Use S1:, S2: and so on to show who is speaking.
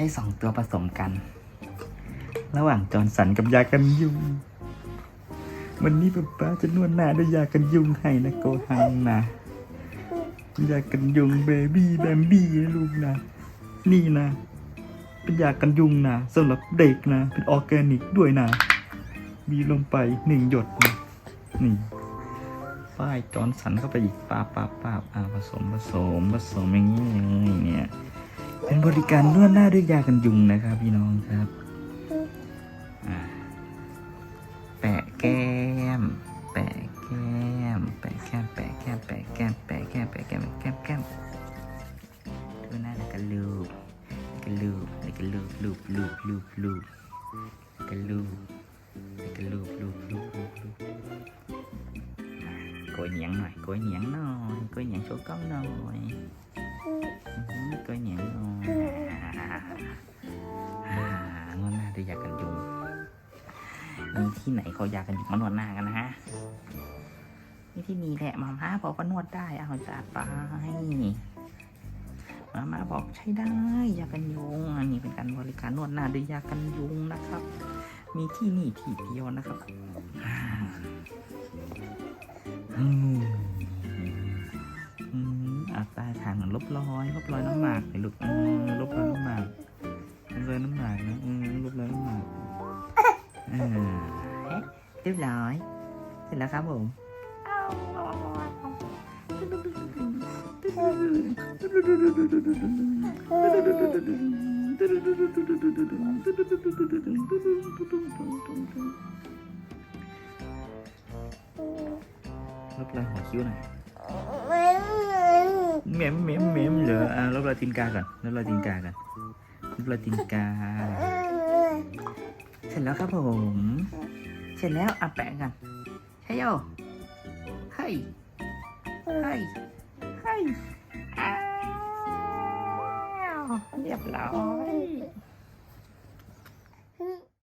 S1: ช้สองตัวผสมกัน ระหว่างจอร์นสันกับยากันยุงวันนี้ป๊าป๊าจะนวดหน้าด้วยยากันยุงให้นะโกหังนะยากันยุงเบบี้แบมบี้นะลูกนะ นี่นะ เป็นยากันยุงนะสำหรับเด็กนะ เป็นออร์แกนิกด้วยนะ มีลงไปหนึ่งหยดนะนี่ฝ้ายจอนสันเข้าไปอีกปาบปาปาอ่าผสมผสมผสมอย่างนี้เลยเนี่ย บริการนวดหน้าด้วยยากันยุงนะครับ พี่น้องครับแปะแก้ม แปะแก้ม แปะแก้ม แปะแก้ม แปะแก้ม แปะแก้ม แปะแก้ม แก้มแก้มดูหน้าแล้วก็ลูบแล้วก็ลูบแล้วก็ลูบลูบลูบลูบลูบแล้วก็ลูบแล้วก็ลูบลูบลูบลูบลูบโกยเหนียงหน่อยโกยเหนียงหน่อยโกยเหนียงโชว์กล้องหน่อย ด้วยยากันยุงมีที่ไหนเขายากันยุงมานวดหน้ากันนะฮะนี่ที่มีแหละมาม่าบอกว่านวดได้เอาจัดไปมาม่าบอกใช้ได้ยากันยุงอันนี้เป็นการบริการนวดหน้าด้วยยากันยุงนะครับ มีที่นี่ที่เดียวนะครับอ่าอืมอืมอาทางลบรอยลบรอยน้ำหมากหน่อลูกลบรอยน้ำหมาก เออเอ๊ะเรียบร้อยเสร็จแล้วครับผมลบรอยหัวคิ้วหน่อย เสร็จแล้วครับผม เสร็จแล้วอะแปะกันเฮ้ยโยเฮ้ยเฮ้ยเฮ้ยอ้เรียบร้อย